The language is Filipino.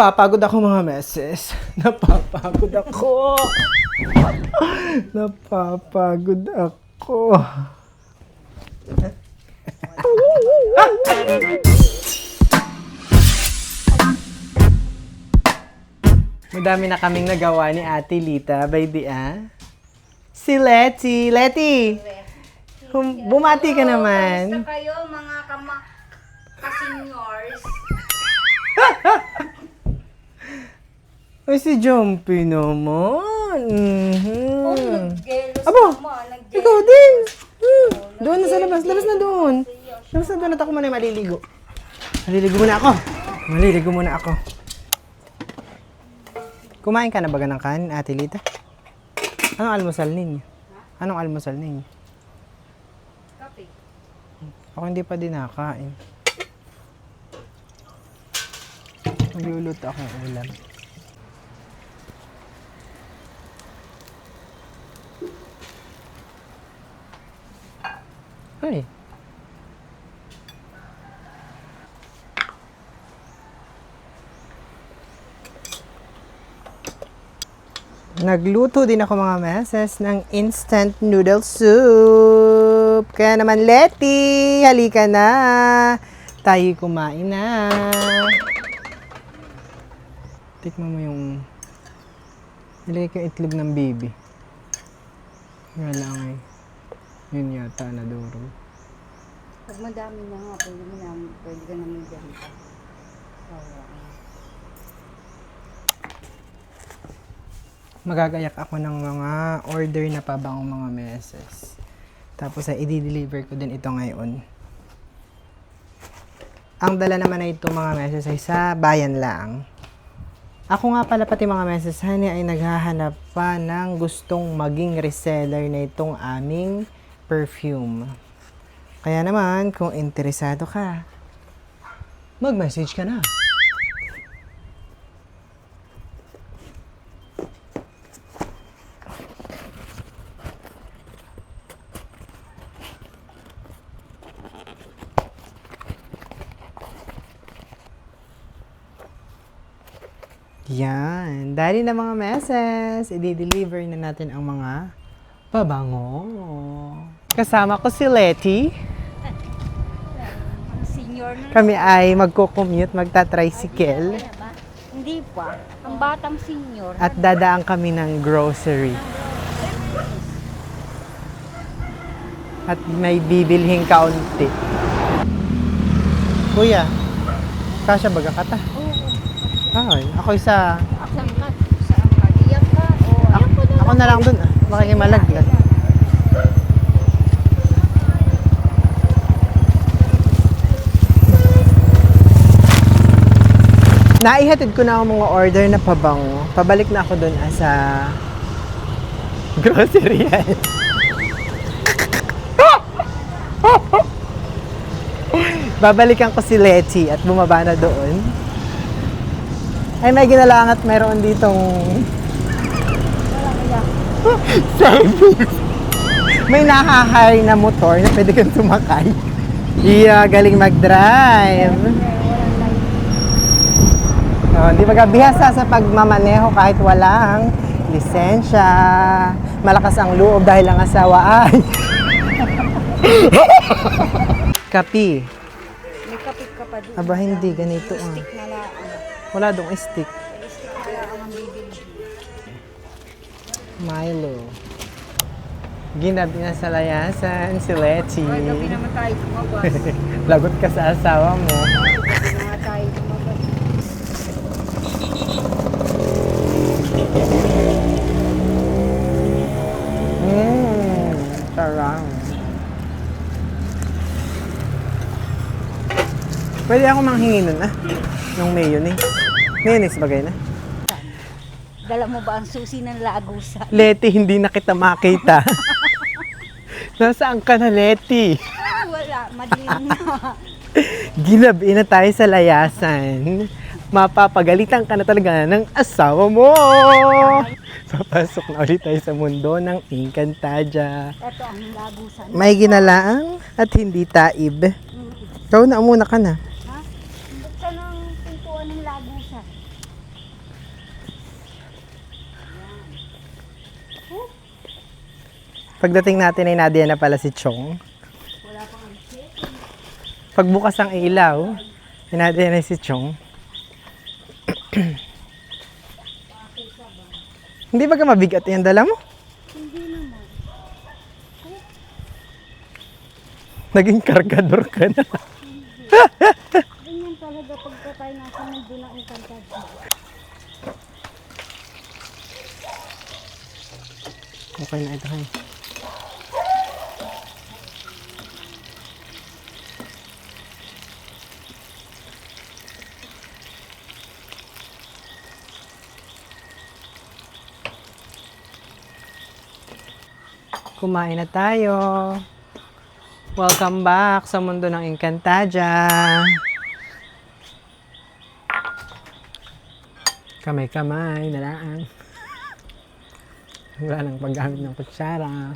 Napapagod ako mga meses. Napapagod ako. Napapagod ako. Madami na kaming nagawa ni Ate Lita by the ah. Si Letty. Letty! Hum- bumati ka naman. Kamusta kayo mga kama ka-seniors? Ay, si Jumpy naman. Mhm. Oh, nag-jealous Abo, naman. Nag-jealous. Ikaw din. Hmm. Doon na sa labas. Labas na doon. Labas na doon at ako muna maliligo. Maliligo muna ako. Maliligo muna ako. Kumain ka na ba ng kanin, Ate Lita? Anong almusal ninyo? Anong almusal ninyo? Kape. Ako hindi pa din nakakain. Magluluto ako ng ulam. Ay. Nagluto din ako mga meses ng instant noodle soup. Kaya naman, Letty, halika na. Tayo kumain na. Tikman mo yung... Nilagay ko itlog ng baby. Nga lang eh. Yun yata na durog. Pag madami na nga, pwede mo na, pwede ka naman dyan. Oo. magagayak ako ng mga order na pabangong mga meses. Tapos ay i-deliver ko din ito ngayon. Ang dala naman na ito mga meses ay sa bayan lang. Ako nga pala pati mga meses, honey, ay naghahanap pa ng gustong maging reseller na itong aming perfume. Kaya naman, kung interesado ka, mag-message ka na. Yan. Dahil na mga meses, i-deliver na natin ang mga pabango. Kasama ko si Letty. Ang senior na Kami ay magko-commute, magta-tricycle. Hindi pa. Ang batang senior. At dadaan kami ng grocery. At may bibilhing kaunti. Kuya, kasya baga kata? Oo. Ay, ako isa. Saan ka? Saan ka? Iyak ka? O, Ako, ako na lang dun. ah. Makikimalaglag. Naihatid ko na ang mga order na pabango. Pabalik na ako dun sa grocery. Babalikan ko si Lechi at bumaba na doon. Ay, may ginalang at mayroon ditong service. May nakahire na motor na pwede kang sumakay. Iya, galing mag-drive. Oh, di ba bihasa sa pagmamaneho kahit walang lisensya. Malakas ang loob dahil ang asawa ay. Kapi. May kapit ka pa doon. Aba, hindi. Ganito ah. Stick na lang. Wala dong stick. Stick na lang ang bibili. Milo. Ginabi na sa layasan si Lechi. Ay, gabi naman tayo lumabas. Lagot ka sa asawa mo. Gabi na nga tayo lumabas. Mmm, sarang. Pwede ako manghingi nun ah. Yung mayonnaise. Mayonnaise bagay na. Dala mo ba ang susi ng lagusa? Leti, hindi na kita makita. Nasaan ka na, Leti? Wala. Madilim na. Ginabi na tayo sa layasan. Mapapagalitan ka na talaga ng asawa mo. Papasok na ulit tayo sa mundo ng Encantadia. Ito ang lagusan. May ginalaang at hindi taib. Ikaw na muna ka na. Ha? Buksan ang pintuan ng lagusan. Pagdating natin ay Nadia na pala si Chong. Pagbukas ang ilaw, ay Nadia na si Chong. Hindi ba ka mabigat yung dala mo? Hindi naman. Naging kargador ka na. Ganyan talaga pagka tayo nasa mundo ng engkantado. Okay na ito, hay. Kumain na tayo. Welcome back sa mundo ng Encantadia. Kamay-kamay, nalaan. Wala nang paggamit ng kutsara.